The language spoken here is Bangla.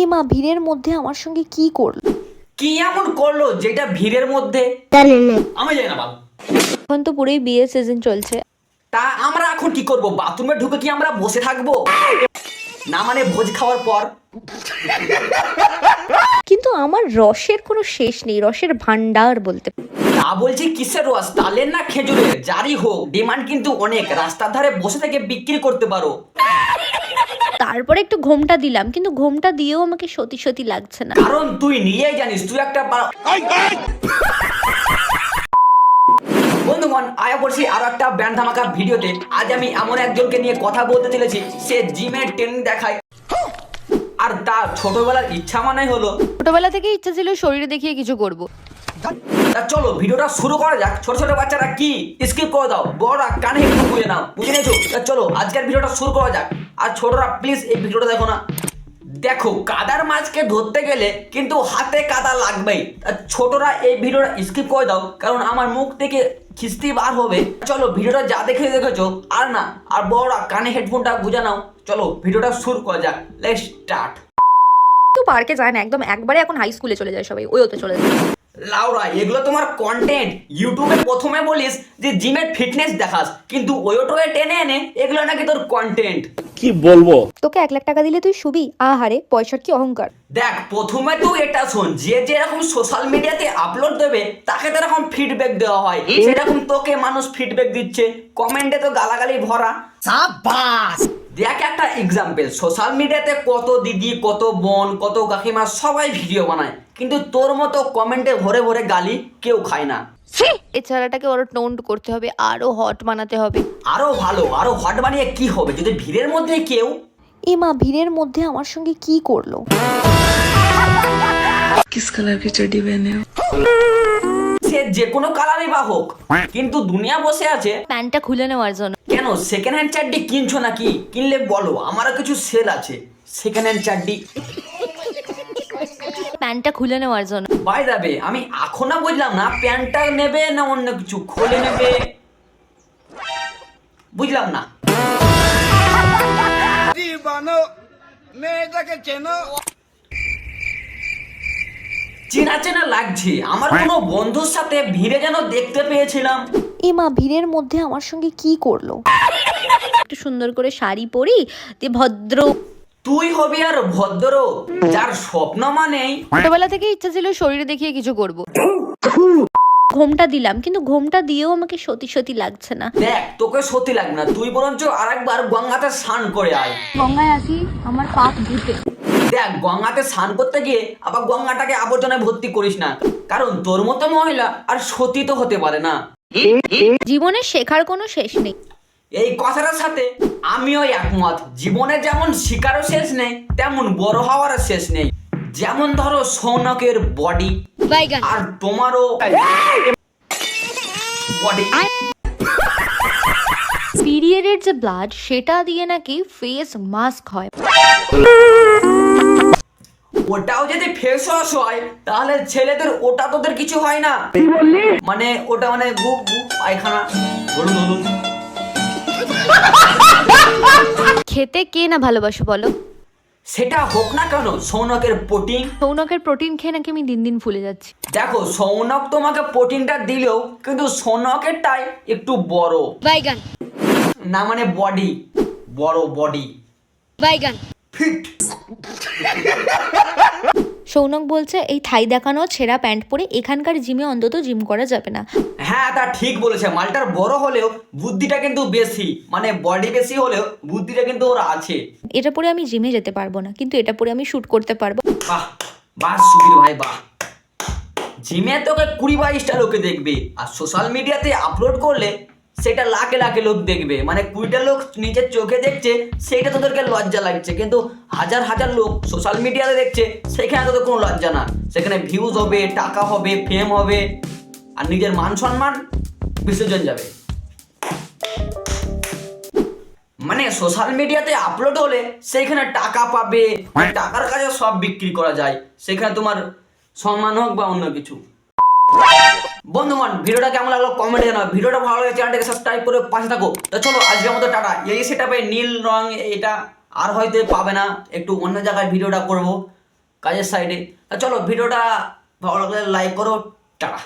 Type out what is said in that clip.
এ মা ভিড়ের মধ্যে আমার সঙ্গে কি করল? কি এমন করল যেটা ভিড়ের মধ্যে? আমি জানি না বাবু। এখন তো পুরোই বিয়ে সিজন চলছে। তা আমরা এখন কি করব? বাথরুমে ঢুকে কি আমরা বসে থাকব? না মানে ভোজ খাওয়ার পর? কিন্তু আমার রসের কোনো শেষ নেই রসের ভান্ডার বলতে। তা বলছি কিসের রস? তালের না খেজুরের? যারই হোক ডিমান্ড কিন্তু অনেক। রাস্তার ধারে বসে থেকে বিক্রি করতে পারো। তারপরে একটু ঘোমটা দিলাম কিন্তু ঘোমটা দিয়েও আমাকে সতী সতী লাগছে না। কারণ তুই নিজেই জানিস তুই একটা বা- বন্ধুগণ আয়া করছি আরও একটা ব্যান্ড ধামাকা ভিডিওতে। আজ আমি এমন একজনকে নিয়ে কথা বলতে চলেছি সে জিমের ট্রেনিং দেখায়। আর তার ছোটবেলার ইচ্ছা মানে হলো। ছোটবেলা থেকে ইচ্ছা ছিল শরীরে দেখিয়ে কিছু করব। চলো, ভিডিওটা শুরু করা যাক। ছোট ছোট বাচ্চারা কি স্কিপ করে দাও? বড়রা কানে একটু বুঝে নাও। বুঝে নিয়েছো চলো, আজকের ভিডিওটা শুরু করা যাক। আর ছোটরা প্লিজ এই ভিডিওটা দেখো না। দেখো, কাদার মাছকে ধরতে গেলে কিন্তু হাতে কাদা লাগবেই। ছোটরা এই ভিডিওটা স্কিপ করে দাও, কারণ আমার মুখ থেকে খিস্তি বার হবে। চলো, ভিডিওটা যা দেখে দেখেছ, আর না, আর বড়রা কানে হেডফোনটা বুঝে নাও। চলো, ভিডিওটা শুরু করা যাক। লেটস স্টার্ট তো পার্কে যায় না, একদম একবারে এখন হাই স্কুলে চলে যায় সবাই, ওই ওতে চলে যায়। লাউরা এগুলো তোমার কন্টেন্ট ইউটিউবে প্রথমে বলিস যে জিমের ফিটনেস দেখাস কিন্তু ওয়োটোয়ে টেনে এনে এগুলো নাকি তোর কন্টেন্ট কি বলব? তোকে এক লাখ টাকা দিলে তুই শুবি? আহারে পয়সার কি অহংকার? দেখ প্রথমে তুই এটা শোন যে যেরকম সোশ্যাল মিডিয়াতে আপলোড দেবে তাকে তেরকম ফিডব্যাক দেওয়া হয়। সেরকম তোকে মানুষ ফিডব্যাক দিচ্ছে। কমেন্টে তো গালাগালি ভরা। দেখ একটা এক্সাম্পল সোশ্যাল মিডিয়াতে কত দিদি কত বোন কত কাকিমা সবাই ভিডিও বানায় কিন্তু তোর মতো কমেন্টে ভরে ভরে গালি কেউ খায় না। এছাড়াটাকে ওর টোন্ড করতে হবে আরও হট বানাতে হবে। আরও ভালো আরও হট বানিয়ে কি হবে? যদি ভিড়ের মধ্যে কেউ এ মা ভিড়ের মধ্যে আমার সঙ্গে কি করল? কিস কালার কি চডি সে যে কোনো কালারে বা হোক কিন্তু দুনিয়া বসে আছে প্যান্টটা খুলে নেওয়ার জন্য। কেন? সেকেন্ড হ্যান্ড চাড্ডি কিনছো নাকি? কিনলে বলো আমারও কিছু সেল আছে। সেকেন্ড হ্যান্ড চাড্ডি প্যান্টটা খুলে নেওয়ার জন্য। বাই যাবে আমি এখনও বুঝলাম না প্যান্টটা নেবে না অন্য কিছু খুলে নেবে। বুঝলাম না। চেনা চেনা লাগছে। আমার কোনো বন্ধুর সাথে ভিড়ে যেন দেখতে পেয়েছিলাম। এ মা ভিড়ের মধ্যে আমার সঙ্গে কি করল? একটু সুন্দর করে শাড়ি পরি দিয়ে ভদ্র তুই হবি আর ভদ্র যার স্বপ্ন মানেই ছোটবেলা থেকে ইচ্ছা ছিল শরীরে দেখিয়ে কিছু করব। ঘোমটা দিলাম কিন্তু ঘোমটা দিয়েও আমাকে সতী সতী লাগছে না। দেখ তোকে সত্যি লাগবে না তুই বরঞ্চ আরেকবার গঙ্গাতে স্নান করে আয়। গঙ্গায় আসি আমার পাপ ধুতে। দেখ গঙ্গাতে স্নান করতে গিয়ে আবার গঙ্গাটাকে আবর্জনায় ভর্তি করিস না কারণ তোর মতো মহিলা আর সতী তো হতে পারে না। জীবনে শেখার কোনো শেষ নেই। এই কথাটার সাথে আমিও একমত। জীবনে যেমন শিকারও শেষ নেই তেমন বড় হওয়ারও শেষ নেই। যেমন ধরো সৌনকের বডি আর তোমারও বডি পিরিয়ডের যে ব্লাড সেটা দিয়ে নাকি ফেস মাস্ক হয়। ওটাও যদি ফেস ওয়াশ হয় তাহলে ছেলেদের ওটা তোদের কিছু হয় না। মানে ওটা মানে গু গু পায়খানা। বলুন বলুন। খেতে কে না ভালোবাসো বলো? সেটা হোক না কেন সৌনকের প্রোটিন। সৌনকের প্রোটিন খেয়ে নাকি আমি দিন দিন ফুলে যাচ্ছি। দেখো সৌনক তোমাকে প্রোটিনটা দিলেও কিন্তু সৌনকেরটাই একটু বড়। বাইগান না মানে বডি বড় বডি বাইগান ফিট সৌনক বলছে এই থাই দেখানো ছেঁড়া প্যান্ট পরে এখানকার জিমে অন্তত জিম করা যাবে না। হ্যাঁ তা ঠিক বলেছে। মালটার বড় হলেও বুদ্ধিটা কিন্তু বেশি মানে বডি বেশি হলেও বুদ্ধিটা কিন্তু ওর আছে। এটা পরে আমি জিমে যেতে পারব না কিন্তু এটা পরে আমি শুট করতে পারব। বাহ বাহ সুবীর ভাই বাহ। জিমে তোকে কুড়ি বাইশটা লোকে দেখবে আর সোশ্যাল মিডিয়াতে আপলোড করলে সেটা লাখে লাখে লোক দেখবে। মানে কুড়িটা লোক নিজের চোখে দেখছে, সেটা তোদেরকে লজ্জা লাগছে। কিন্তু হাজার হাজার লোক সোশ্যাল মিডিয়াতে দেখছে, সেখানে তোদের কোনো লজ্জা না। সেখানে ভিউজ হবে, টাকা হবে ফেম হবে, আর নিজের মান সম্মান বিসর্জন যাবে। মানে সোশ্যাল মিডিয়াতে আপলোড হলে সেইখানে টাকা পাবে, টাকার কাছে সব বিক্রি করা যায়। সেখানে তোমার সম্মান হোক বা অন্য কিছু। বন্ধুগণ ভিডিওটা কেমন লাগল? কমেন্টে জানাও। ভিডিওটা ভালো লাগে চ্যানেলটাকে সাবস্ক্রাইব করে পাশে থাকো। তো চলো, আজকের মতো টাটা। এই সেটা নীল রং, এটা আর হয়তো পাবে না। একটু অন্য জায়গায় ভিডিওটা করব, কাজের সাইডে তা চলো, ভিডিওটা ভালো লাগলে লাইক করো। টাটা।